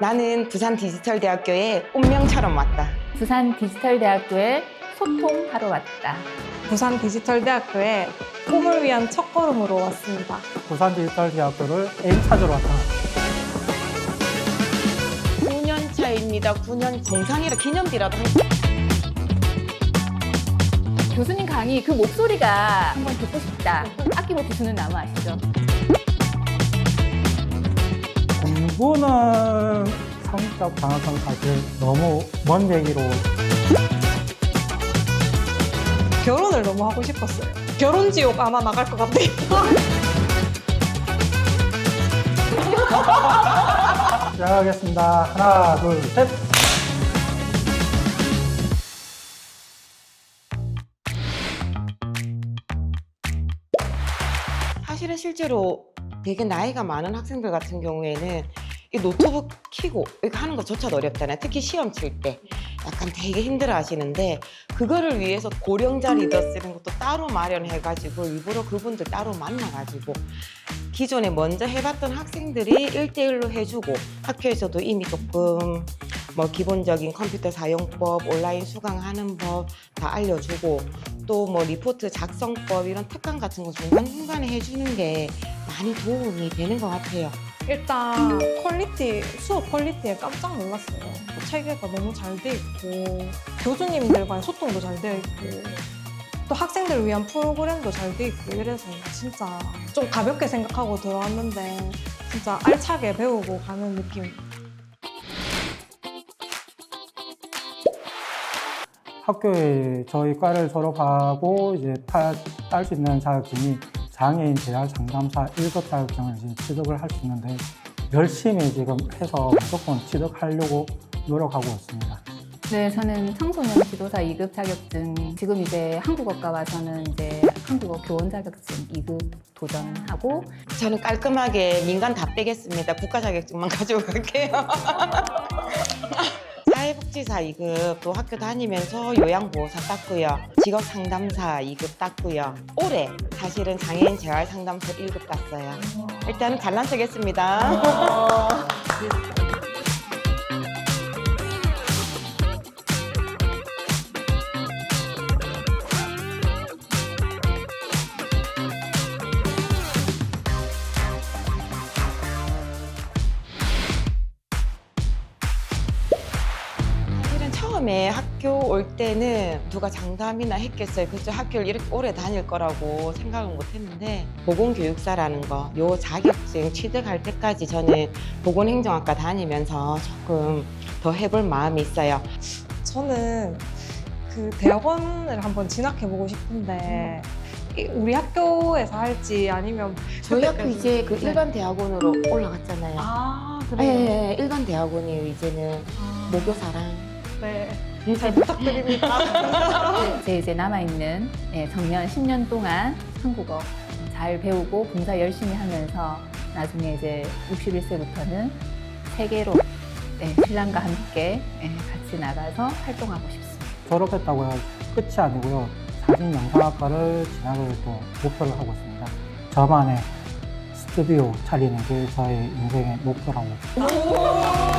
나는 부산 디지털 대학교에 운명처럼 왔다. 부산 디지털 대학교에 소통하러 왔다. 부산 디지털 대학교에 꿈을 위한 첫걸음으로 왔습니다. 부산 디지털 대학교를 애인 찾으러 왔다. 9년 차입니다. 9년 정상이라 기념비라도 한 교수님 강의 그 목소리가 한번 듣고 싶다. 아낌없이 주는 나무 아시죠? 공부는 성적 방어성 사실 너무 먼 얘기로 결혼을 너무 하고 싶었어요. 결혼 지옥 아마 나갈 것 같아요. 시작하겠습니다. 하나, 둘, 셋. 사실은 실제로 되게 나이가 많은 학생들 같은 경우에는 이 노트북 키고 이렇게 하는 것조차도 어렵잖아요. 특히 시험 칠 때 약간 되게 힘들어 하시는데 그거를 위해서 고령자 리더 쓰는 것도 따로 마련해가지고 일부러 그분들 따로 만나가지고 기존에 먼저 해봤던 학생들이 일대일로 해주고 학교에서도 이미 조금 뭐 기본적인 컴퓨터 사용법, 온라인 수강하는 법 다 알려주고 또 뭐 리포트 작성법 이런 특강 같은 거 중간중간에 해주는 게 많이 도움이 되는 것 같아요. 일단 퀄리티, 수업 퀄리티에 깜짝 놀랐어요. 체계가 너무 잘 돼 있고 교수님들과의 소통도 잘 되어 있고 또 학생들을 위한 프로그램도 잘 돼 있고 이래서 진짜 좀 가볍게 생각하고 들어왔는데 진짜 알차게 배우고 가는 느낌입니다. 학교에 저희 과를 졸업하고 이제 딸 수 있는 자격증이 장애인 재활 상담사 1급 자격증을 이제 취득을 할 수 있는데 열심히 지금 해서 무조건 취득하려고 노력하고 있습니다. 네, 저는 청소년 지도사 2급 자격증, 지금 이제 한국어과 와서는 이제 한국어 교원 자격증 2급 도전하고 저는 깔끔하게 민간 다 빼겠습니다. 국가 자격증만 가지고 갈게요. 사회복지사 2급 또 학교 다니면서 요양보호사 땄고요. 직업상담사 2급 땄고요. 올해 사실은 장애인 재활상담소 1급 땄어요. 일단은 잘난 척했습니다. 처음에 학교 올 때는 누가 장담이나 했겠어요. 그저 학교를 이렇게 오래 다닐 거라고 생각을 못 했는데 보건교육사라는 거, 요 자격증 취득할 때까지 저는 보건행정학과 다니면서 조금 더 해볼 마음이 있어요. 저는 그 대학원을 한번 진학해보고 싶은데 이- 우리 학교에서 할지 아니면 저희 학교 그때까지- 이제 그 네. 일반 대학원으로 올라갔잖아요. 아 예, 그래요? 예, 일반 대학원이에요. 이제는 아, 모교사랑. 네. 잘 부탁드립니다. 제 이제 남아있는 예, 정년 10년 동안 한국어 잘 배우고 봉사 열심히 하면서 나중에 이제 61세부터는 세계로 예, 신랑과 함께 예, 같이 나가서 활동하고 싶습니다. 졸업했다고 해서 끝이 아니고요. 사진 영상학과를 진학을 또 목표를 하고 있습니다. 저만의 스튜디오 차리는 게 저의 인생의 목표라고 오!